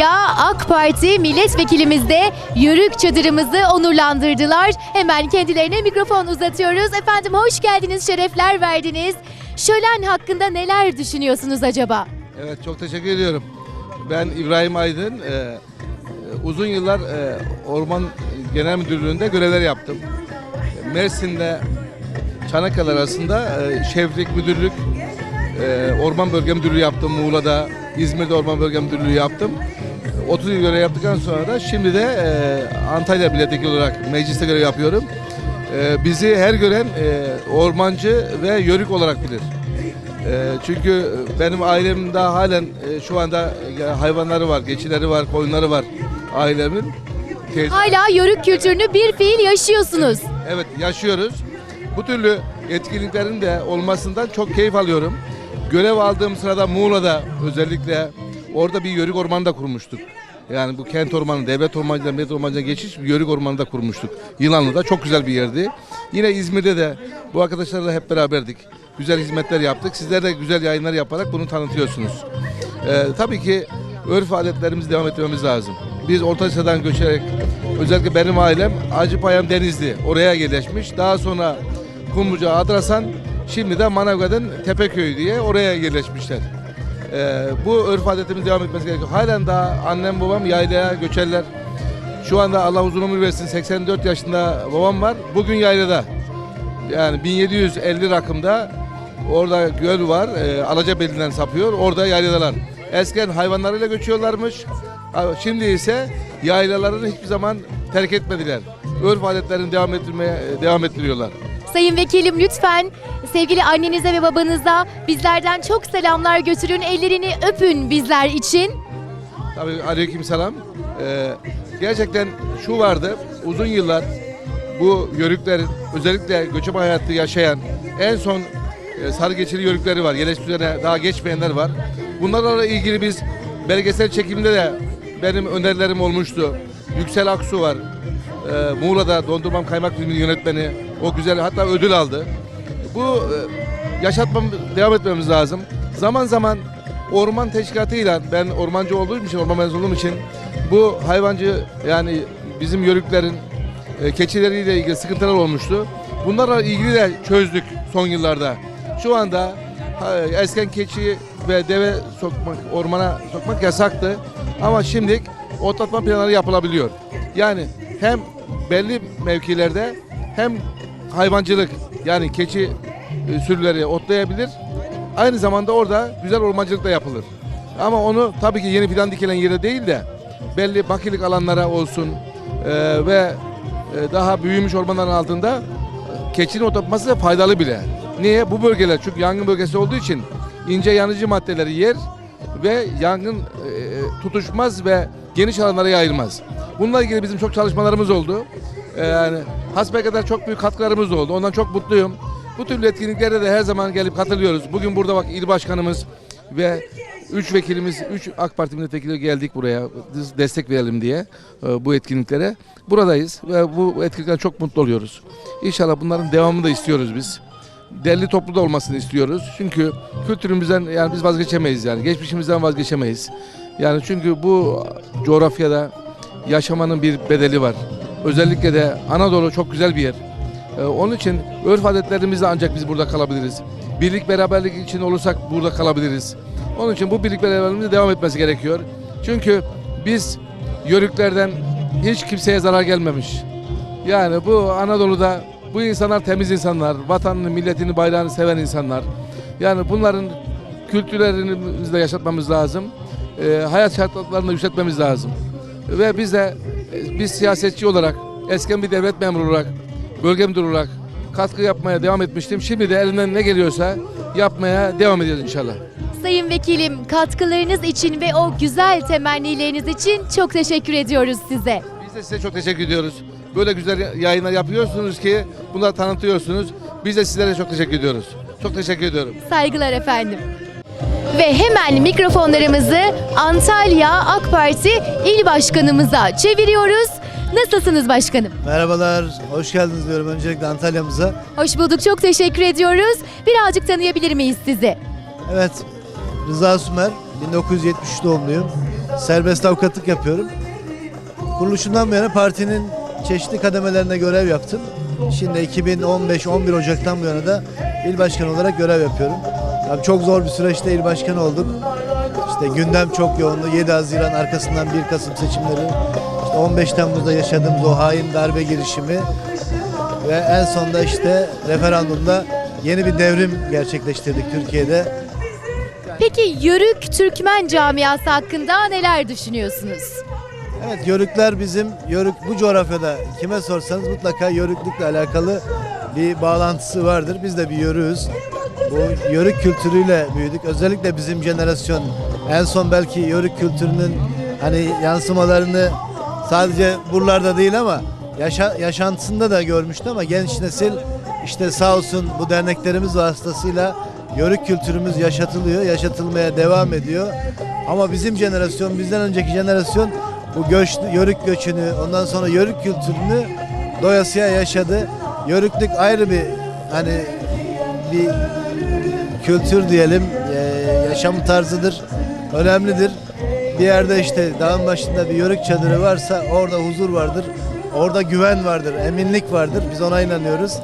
Antalya AK Parti milletvekilimiz de Yörük çadırımızı onurlandırdılar. Hemen kendilerine mikrofon uzatıyoruz. Efendim hoş geldiniz, şerefler verdiniz. Şölen hakkında neler düşünüyorsunuz acaba? Evet çok teşekkür ediyorum. Ben İbrahim Aydın. Ee, uzun yıllar e, Orman Genel Müdürlüğü'nde görevler yaptım. Mersin'de Çanakkale arasında e, Şeflik Müdürlük, e, Orman Bölge Müdürlüğü yaptım. Muğla'da, İzmir'de Orman Bölge Müdürlüğü yaptım. 30 yıl görev yaptıktan sonra da şimdi de e, Antalya milletvekili olarak mecliste görev yapıyorum. E, bizi her gören e, ormancı ve yörük olarak bilir. Ee, çünkü benim ailemde halen e, şu anda e, hayvanları var, geçileri var, koyunları var ailemin. Teyze- Hala Yörük kültürünü bir fiil yaşıyorsunuz. Evet yaşıyoruz. Bu türlü etkinliklerin de olmasından çok keyif alıyorum. Görev aldığım sırada Muğla'da özellikle orada bir yörük ormanı da kurmuştuk. Yani bu kent ormanı, devlet ormanından millet ormanına geçiş bir yörük ormanı da kurmuştuk. Yılanlı'da çok güzel bir yerdi. Yine İzmir'de de bu arkadaşlarla hep beraberdik. Güzel hizmetler yaptık. Sizler de güzel yayınlar yaparak bunu tanıtıyorsunuz. Ee, tabii ki örf adetlerimizi devam ettirmemiz lazım. Biz Orta Asya'dan göçerek özellikle benim ailem Acıpayam Denizli oraya yerleşmiş. Daha sonra Kumluca Adrasan şimdi de Manavgat'ın Tepeköy diye oraya yerleşmişler. Ee, bu örf adetimiz devam etmesi gerekiyor. Halen daha annem babam yaylaya göçerler. Şu anda Allah uzun ömür versin 84 yaşında babam var. Bugün yaylada. Yani 1750 rakımda orada göl var. E, Alacabeli'den sapıyor. Orada yayladalar. Eskiden hayvanlarıyla göçüyorlarmış. Şimdi ise yaylalarını hiçbir zaman terk etmediler. Örf adetlerini devam ettirmeye devam ettiriyorlar. Sayın Vekilim lütfen sevgili annenize ve babanıza bizlerden çok selamlar götürün. Ellerini öpün bizler için. Tabii aleyküm selam. Ee, gerçekten şu vardı. Uzun yıllar bu yörüklerin özellikle göçebe hayatı yaşayan en son e, sarı geçili yörükleri var. Yerleşik üzerine daha geçmeyenler var. Bunlarla ilgili biz belgesel çekimde de benim önerilerim olmuştu. Yüksel Aksu var. Ee, Muğla'da Dondurmam Kaymak filmi yönetmeni. O güzel hatta ödül aldı. Bu e, yaşatmamız, devam etmemiz lazım. Zaman zaman orman teşkilatıyla ben ormancı olduğum için, orman mezunu olduğum için bu hayvancı yani bizim yörüklerin e, keçileriyle ilgili sıkıntılar olmuştu. Bunlarla ilgili de çözdük son yıllarda. Şu anda ha, eskiden keçi ve deve sokmak, ormana sokmak yasaktı. Ama şimdi otlatma planları yapılabiliyor. Yani hem belli mevkilerde hem hayvancılık yani keçi e, sürüleri otlayabilir. Aynı zamanda orada güzel ormancılık da yapılır. Ama onu tabii ki yeni fidan dikilen yere değil de belli bakilik alanlara olsun e, ve e, daha büyümüş ormanların altında e, keçinin otlatması da faydalı bile. Niye? Bu bölgeler çünkü yangın bölgesi olduğu için ince yanıcı maddeleri yer ve yangın e, tutuşmaz ve geniş alanlara yayılmaz. Bununla ilgili bizim çok çalışmalarımız oldu. E, yani hasbelkader çok büyük katkılarımız oldu. Ondan çok mutluyum. Bu türlü etkinliklerde de her zaman gelip katılıyoruz. Bugün burada bak il başkanımız ve üç vekilimiz, üç AK Parti milletvekili geldik buraya destek verelim diye e, bu etkinliklere. Buradayız ve bu etkinlikten çok mutlu oluyoruz. İnşallah bunların devamını da istiyoruz biz. Derli toplu da olmasını istiyoruz. Çünkü kültürümüzden yani biz vazgeçemeyiz yani. Geçmişimizden vazgeçemeyiz. Yani çünkü bu coğrafyada yaşamanın bir bedeli var. Özellikle de Anadolu çok güzel bir yer. Ee, onun için örf adetlerimizle ancak biz burada kalabiliriz. Birlik beraberlik için olursak burada kalabiliriz. Onun için bu birlik beraberliğimizin devam etmesi gerekiyor. Çünkü biz yörüklerden hiç kimseye zarar gelmemiş. Yani bu Anadolu'da bu insanlar temiz insanlar, vatanını, milletini, bayrağını seven insanlar. Yani bunların kültürlerini de yaşatmamız lazım. Ee, hayat şartlarını yükseltmemiz lazım. Ve biz de e, biz siyasetçi olarak, eskiden bir devlet memuru olarak, bölge müdürü olarak katkı yapmaya devam etmiştim. Şimdi de elinden ne geliyorsa yapmaya devam edeceğiz inşallah. Sayın Vekilim katkılarınız için ve o güzel temennileriniz için çok teşekkür ediyoruz size. Biz de size çok teşekkür ediyoruz. Böyle güzel yayınlar yapıyorsunuz ki bunları tanıtıyorsunuz. Biz de sizlere çok teşekkür ediyoruz. Çok teşekkür ediyorum. Saygılar efendim. Ve hemen mikrofonlarımızı Antalya AK Parti İl Başkanımıza çeviriyoruz. Nasılsınız başkanım? Merhabalar, hoş geldiniz diyorum öncelikle Antalya'mıza. Hoş bulduk, çok teşekkür ediyoruz. Birazcık tanıyabilir miyiz sizi? Evet, Rıza Sümer, 1973 doğumluyum. Serbest avukatlık yapıyorum. Kuruluşundan bu yana partinin çeşitli kademelerine görev yaptım. Şimdi 2015-11 Ocak'tan bu yana da il başkanı olarak görev yapıyorum. Tabii çok zor bir süreçte il başkanı olduk. İşte gündem çok yoğundu. 7 Haziran arkasından 1 Kasım seçimleri. İşte 15 Temmuz'da yaşadığımız o hain darbe girişimi ve en sonunda işte referandumda yeni bir devrim gerçekleştirdik Türkiye'de. Peki Yörük Türkmen camiası hakkında neler düşünüyorsunuz? Evet Yörükler bizim, Yörük bu coğrafyada kime sorsanız mutlaka Yörüklükle alakalı bir bağlantısı vardır. Biz de bir Yörüğüz. Bu Yörük kültürüyle büyüdük. Özellikle bizim jenerasyon en son belki Yörük kültürünün hani yansımalarını sadece buralarda değil ama yaşa, yaşantısında da görmüştü ama genç nesil işte sağ olsun bu derneklerimiz vasıtasıyla Yörük kültürümüz yaşatılıyor, yaşatılmaya devam ediyor. Ama bizim jenerasyon, bizden önceki jenerasyon bu göç, Yörük göçünü, ondan sonra Yörük kültürünü doyasıya yaşadı. Yörüklük ayrı bir hani bir kültür diyelim, eee, yaşam tarzıdır, önemlidir. Bir yerde işte dağın başında bir yörük çadırı varsa orada huzur vardır, orada güven vardır, eminlik vardır. Biz ona inanıyoruz.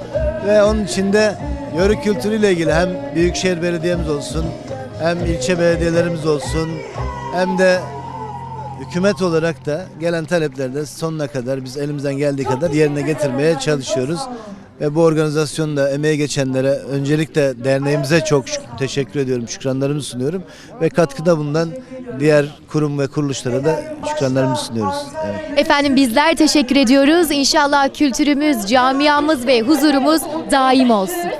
Ve onun içinde yörük kültürüyle ilgili hem Büyükşehir Belediyemiz olsun, hem ilçe belediyelerimiz olsun, hem de hükümet olarak da gelen taleplerde sonuna kadar biz elimizden geldiği kadar yerine getirmeye çalışıyoruz. Ve bu organizasyonda emeği geçenlere öncelikle derneğimize çok teşekkür ediyorum, şükranlarımı sunuyorum. Ve katkıda bulunan diğer kurum ve kuruluşlara da şükranlarımı sunuyoruz. Evet. Efendim bizler teşekkür ediyoruz. İnşallah kültürümüz, camiamız ve huzurumuz daim olsun.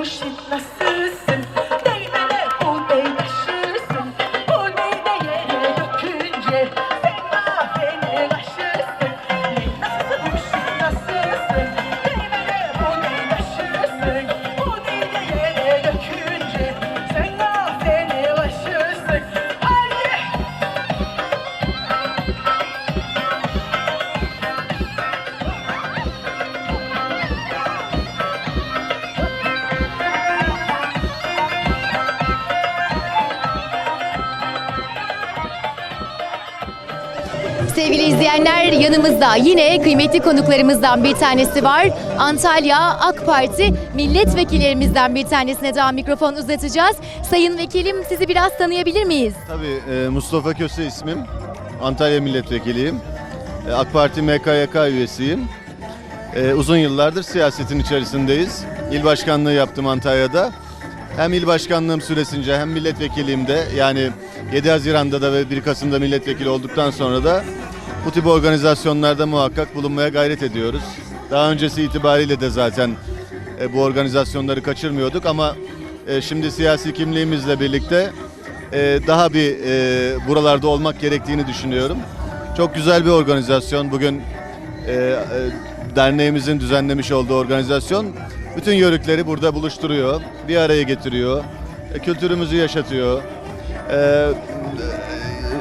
Hurşit nasılsın? Yanımızda yine kıymetli konuklarımızdan bir tanesi var. Antalya AK Parti milletvekillerimizden bir tanesine daha mikrofon uzatacağız. Sayın Vekilim sizi biraz tanıyabilir miyiz? Tabii e, Mustafa Köse ismim. Antalya milletvekiliyim. E, AK Parti MKYK üyesiyim. E, uzun yıllardır siyasetin içerisindeyiz. İl başkanlığı yaptım Antalya'da. Hem il başkanlığım süresince hem milletvekilliğimde yani 7 Haziran'da da ve 1 Kasım'da milletvekili olduktan sonra da bu tip organizasyonlarda muhakkak bulunmaya gayret ediyoruz. Daha öncesi itibariyle de zaten e, bu organizasyonları kaçırmıyorduk ama e, şimdi siyasi kimliğimizle birlikte e, daha bir e, buralarda olmak gerektiğini düşünüyorum. Çok güzel bir organizasyon. Bugün e, e, derneğimizin düzenlemiş olduğu organizasyon bütün yörükleri burada buluşturuyor, bir araya getiriyor. e, kültürümüzü yaşatıyor. E,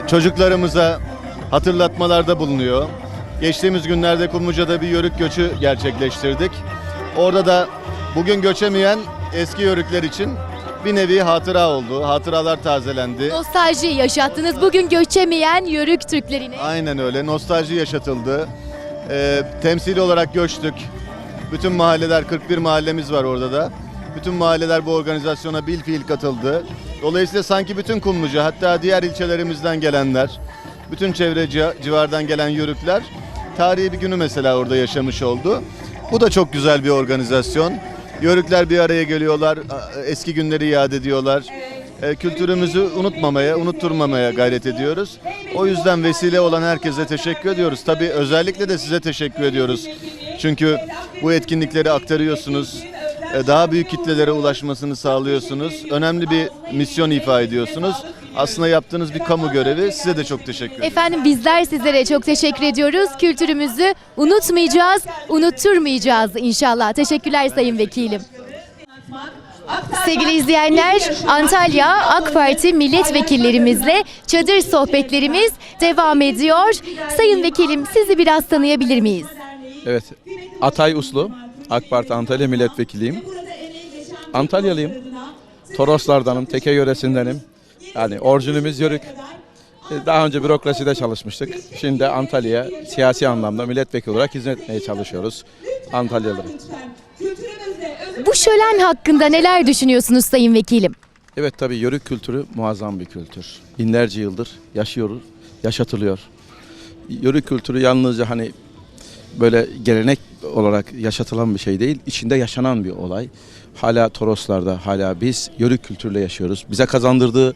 çocuklarımıza hatırlatmalarda bulunuyor. Geçtiğimiz günlerde Kumluca'da bir yörük göçü gerçekleştirdik. Orada da bugün göçemeyen eski yörükler için bir nevi hatıra oldu. Hatıralar tazelendi. Nostalji yaşattınız bugün göçemeyen Yörük Türklerine. Aynen öyle. Nostalji yaşatıldı. Ee, temsili olarak göçtük. Bütün mahalleler, 41 mahallemiz var orada da. Bütün mahalleler bu organizasyona bil fiil katıldı. Dolayısıyla sanki bütün Kumluca, hatta diğer ilçelerimizden gelenler, bütün çevre ci- civardan gelen yörükler tarihi bir günü mesela orada yaşamış oldu. Bu da çok güzel bir organizasyon. Yörükler bir araya geliyorlar, eski günleri yad ediyorlar. E, kültürümüzü unutmamaya, unutturmamaya gayret ediyoruz. O yüzden vesile olan herkese teşekkür ediyoruz. Tabii özellikle de size teşekkür ediyoruz. Çünkü bu etkinlikleri aktarıyorsunuz. e, Daha büyük kitlelere ulaşmasını sağlıyorsunuz. Önemli bir misyon ifa ediyorsunuz. Aslında yaptığınız bir kamu görevi. Size de çok teşekkür ederim. Efendim bizler sizlere çok teşekkür ediyoruz. Kültürümüzü unutmayacağız, unutturmayacağız inşallah. Teşekkürler Sayın Vekilim. Sevgili izleyenler, Antalya AK Parti milletvekillerimizle çadır sohbetlerimiz devam ediyor. Sayın Vekilim sizi biraz tanıyabilir miyiz? Evet. Atay Uslu. AK Parti Antalya Milletvekiliyim. Antalyalıyım. Toroslardanım. Teke yöresindenim. Yani orijinimiz Yörük. E, Daha önce bürokraside çalışmıştık. Şimdi Antalya'ya siyasi anlamda milletvekili olarak hizmet etmeye çalışıyoruz. Antalyalıları. Bu şölen hakkında neler düşünüyorsunuz Sayın Vekilim? Evet tabii Yörük kültürü muazzam bir kültür. Binlerce yıldır yaşıyoruz, yaşatılıyor. Yörük kültürü yalnızca hani böyle gelenek olarak yaşatılan bir şey değil, içinde yaşanan bir olay. Hala Toroslarda, hala biz Yörük kültürüyle yaşıyoruz. Bize kazandırdığı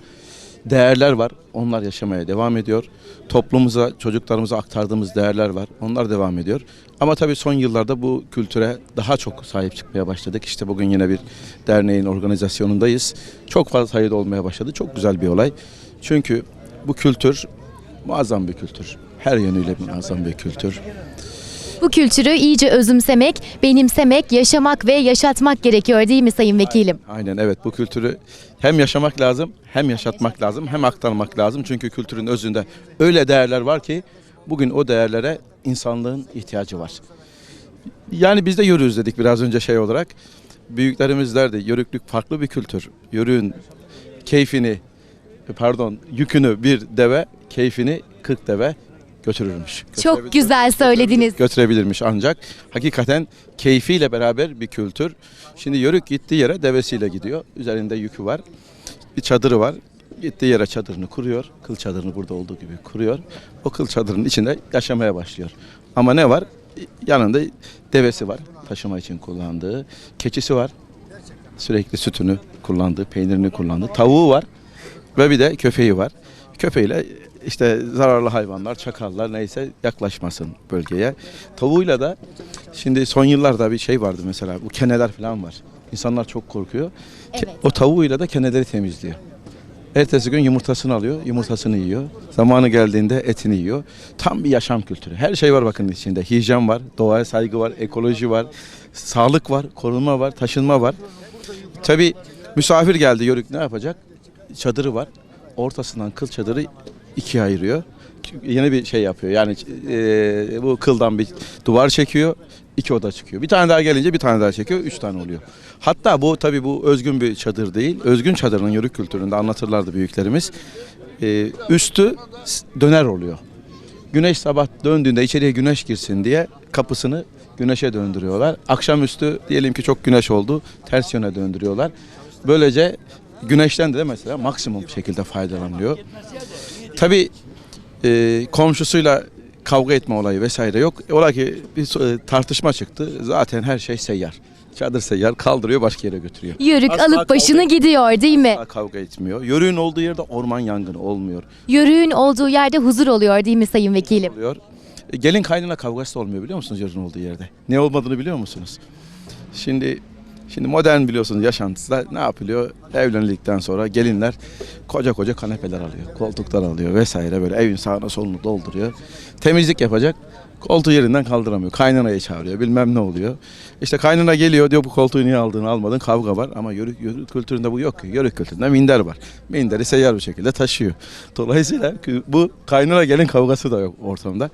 değerler var, onlar yaşamaya devam ediyor. Toplumumuza, çocuklarımıza aktardığımız değerler var, onlar devam ediyor. Ama tabii son yıllarda bu kültüre daha çok sahip çıkmaya başladık. İşte bugün yine bir derneğin organizasyonundayız. Çok fazla sayıda olmaya başladı. Çok güzel bir olay. Çünkü bu kültür muazzam bir kültür. Her yönüyle muazzam bir kültür. Bu kültürü iyice özümsemek, benimsemek, yaşamak ve yaşatmak gerekiyor değil mi Sayın Vekilim? Aynen evet bu kültürü hem yaşamak lazım hem yaşatmak lazım hem aktarmak lazım. Çünkü kültürün özünde öyle değerler var ki bugün o değerlere insanlığın ihtiyacı var. Yani biz de yörüğüz dedik biraz önce şey olarak. Büyüklerimiz derdi yörüklük farklı bir kültür. Yörüğün keyfini pardon yükünü bir deve keyfini 40 deve götürürmüş. Çok güzel söylediniz. götürebilirmiş ancak hakikaten keyfiyle beraber bir kültür. Şimdi yörük gittiği yere devesiyle gidiyor. Üzerinde yükü var. Bir çadırı var. Gittiği yere çadırını kuruyor. Kıl çadırını burada olduğu gibi kuruyor. O kıl çadırın içinde yaşamaya başlıyor. Ama ne var? Yanında devesi var. Taşıma için kullandığı. Keçisi var. Sürekli sütünü kullandığı, peynirini kullandığı. Tavuğu var. Ve bir de köpeği var. Köpeğiyle işte zararlı hayvanlar, çakallar neyse yaklaşmasın bölgeye. Tavuğuyla da şimdi son yıllarda bir şey vardı mesela bu keneler falan var. İnsanlar çok korkuyor. Evet. O tavuğuyla da keneleri temizliyor. Ertesi gün yumurtasını alıyor, yumurtasını yiyor. Zamanı geldiğinde etini yiyor. Tam bir yaşam kültürü. Her şey var bakın içinde. Hijyen var, doğaya saygı var, ekoloji var, sağlık var, korunma var, taşınma var. Tabii misafir geldi yörük ne yapacak? Çadırı var. Ortasından kıl çadırı ikiye ayırıyor. Yeni bir şey yapıyor. Yani e, bu kıldan bir duvar çekiyor. iki oda çıkıyor. Bir tane daha gelince bir tane daha çekiyor. Üç tane oluyor. Hatta bu tabii bu özgün bir çadır değil. Özgün çadırın yörük kültüründe anlatırlardı büyüklerimiz. E, üstü döner oluyor. Güneş sabah döndüğünde içeriye güneş girsin diye kapısını güneşe döndürüyorlar. Akşamüstü diyelim ki çok güneş oldu. Ters yöne döndürüyorlar. Böylece güneşten de mesela maksimum şekilde faydalanılıyor. Tabii e, komşusuyla kavga etme olayı vesaire yok. Ola ki bir e, tartışma çıktı. Zaten her şey seyyar. Çadır seyyar kaldırıyor başka yere götürüyor. Yörük Asla alıp başını gidiyor değil mi? Asla Kavga etmiyor. Yörüğün olduğu yerde orman yangını olmuyor. Yörüğün olduğu yerde huzur oluyor değil mi Sayın Vekilim? oluyor. E, Gelin kaynana kavgası da olmuyor biliyor musunuz yarın olduğu yerde? Ne olmadığını biliyor musunuz? Şimdi Şimdi modern biliyorsunuz yaşantıda ne yapılıyor? Evlenildikten sonra gelinler koca koca kanepeler alıyor, koltuklar alıyor vesaire böyle evin sağına solunu dolduruyor. Temizlik yapacak. Koltuğu yerinden kaldıramıyor. Kaynanayı çağırıyor. Bilmem ne oluyor. İşte kaynana geliyor diyor bu koltuğu niye aldın almadın kavga var. Ama yörük, yörük kültüründe bu yok. Yörük kültüründe minder var. Minderi seyyar bir şekilde taşıyor. Dolayısıyla bu kaynana gelin kavgası da yok ortamda.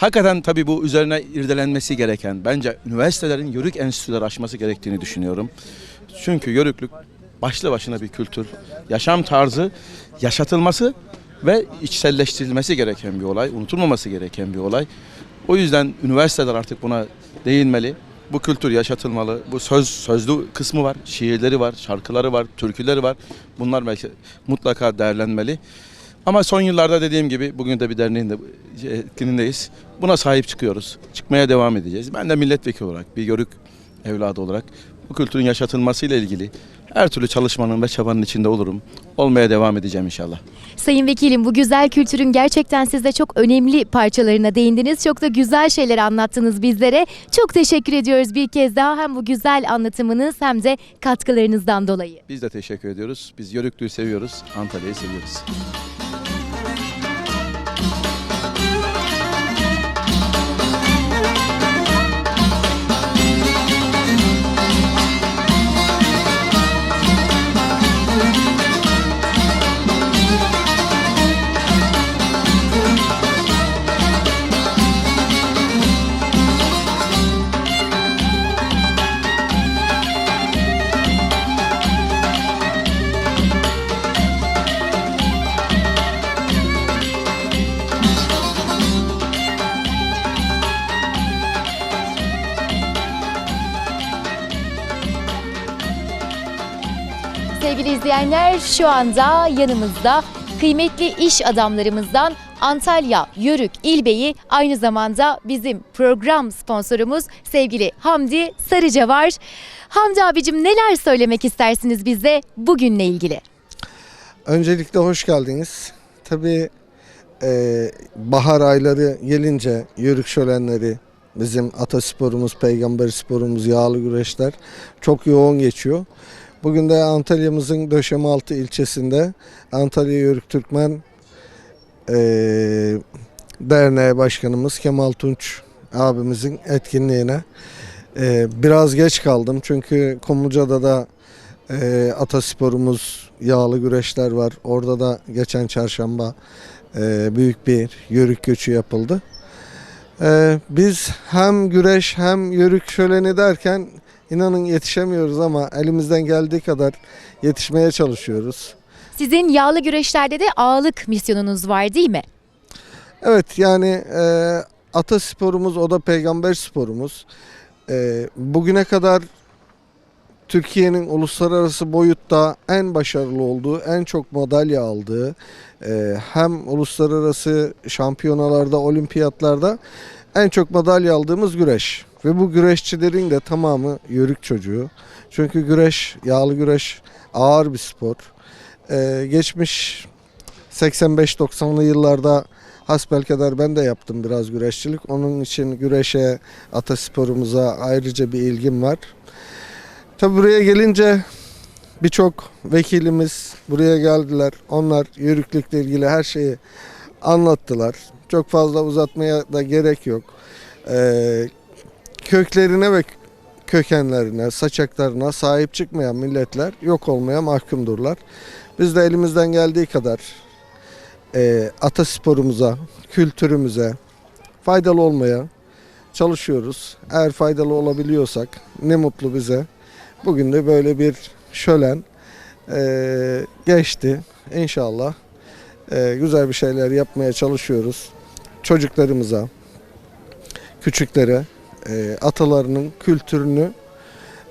Hakikaten tabii bu üzerine irdelenmesi gereken, bence üniversitelerin yörük enstitüleri açması gerektiğini düşünüyorum. Çünkü yörüklük başlı başına bir kültür, yaşam tarzı, yaşatılması ve içselleştirilmesi gereken bir olay, unutulmaması gereken bir olay. O yüzden üniversiteler artık buna değinmeli. Bu kültür yaşatılmalı. Bu söz sözlü kısmı var, şiirleri var, şarkıları var, türküleri var. Bunlar belki mutlaka değerlenmeli. Ama son yıllarda dediğim gibi bugün de bir derneğin de etkinindeyiz. Buna sahip çıkıyoruz. Çıkmaya devam edeceğiz. Ben de milletvekili olarak, bir yörük evladı olarak bu kültürün yaşatılmasıyla ilgili her türlü çalışmanın ve çabanın içinde olurum. Olmaya devam edeceğim inşallah. Sayın Vekilim bu güzel kültürün gerçekten siz de çok önemli parçalarına değindiniz. Çok da güzel şeyler anlattınız bizlere. Çok teşekkür ediyoruz bir kez daha hem bu güzel anlatımınız hem de katkılarınızdan dolayı. Biz de teşekkür ediyoruz. Biz yörüklüğü seviyoruz. Antalya'yı seviyoruz. İzleyenler şu anda yanımızda kıymetli iş adamlarımızdan Antalya Yörük İlbeyi aynı zamanda bizim program sponsorumuz sevgili Hamdi Sarıca var. Hamdi abicim neler söylemek istersiniz bize bugünle ilgili? Öncelikle hoş geldiniz. Tabii e, bahar ayları gelince yörük şölenleri, bizim atasporumuz, peygamber sporumuz, yağlı güreşler çok yoğun geçiyor. Bugün de Antalya'mızın Döşemealtı ilçesinde Antalya Yörük Türkmen e, Derneği Başkanımız Kemal Tunç abimizin etkinliğine e, biraz geç kaldım çünkü Kumluca'da da e, atasporumuz yağlı güreşler var. Orada da geçen çarşamba e, büyük bir yörük göçü yapıldı. E, biz hem güreş hem yörük şöleni derken inanın yetişemiyoruz ama elimizden geldiği kadar yetişmeye çalışıyoruz. Sizin yağlı güreşlerde de ağalık misyonunuz var değil mi? Evet yani e, atasporumuz o da peygamber sporumuz. E, bugüne kadar Türkiye'nin uluslararası boyutta en başarılı olduğu, en çok madalya aldığı, e, hem uluslararası şampiyonalarda, olimpiyatlarda en çok madalya aldığımız güreş. Ve bu güreşçilerin de tamamı yörük çocuğu. Çünkü güreş, yağlı güreş ağır bir spor. E, geçmiş 85-90'lı yıllarda hasbelkader ben de yaptım biraz güreşçilik. Onun için güreşe, atasporumuza ayrıca bir ilgim var. Tabi buraya gelince birçok vekilimiz buraya geldiler. Onlar yörüklükle ilgili her şeyi anlattılar. Çok fazla uzatmaya da gerek yok. Ee, köklerine ve kökenlerine, saçaklarına sahip çıkmayan milletler yok olmaya mahkumdurlar. Biz de elimizden geldiği kadar e, atasporumuza, kültürümüze faydalı olmaya çalışıyoruz. Eğer faydalı olabiliyorsak ne mutlu bize. Bugün de böyle bir şölen e, geçti. İnşallah e, güzel bir şeyler yapmaya çalışıyoruz. Çocuklarımıza, küçüklere e, atalarının kültürünü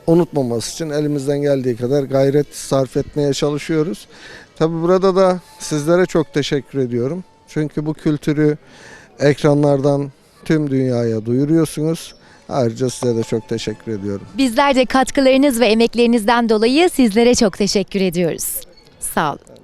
unutmaması için elimizden geldiği kadar gayret sarf etmeye çalışıyoruz. Tabi burada da sizlere çok teşekkür ediyorum. Çünkü bu kültürü ekranlardan tüm dünyaya duyuruyorsunuz. Ayrıca size de çok teşekkür ediyorum. Bizler de katkılarınız ve emeklerinizden dolayı sizlere çok teşekkür ediyoruz. Sağ olun.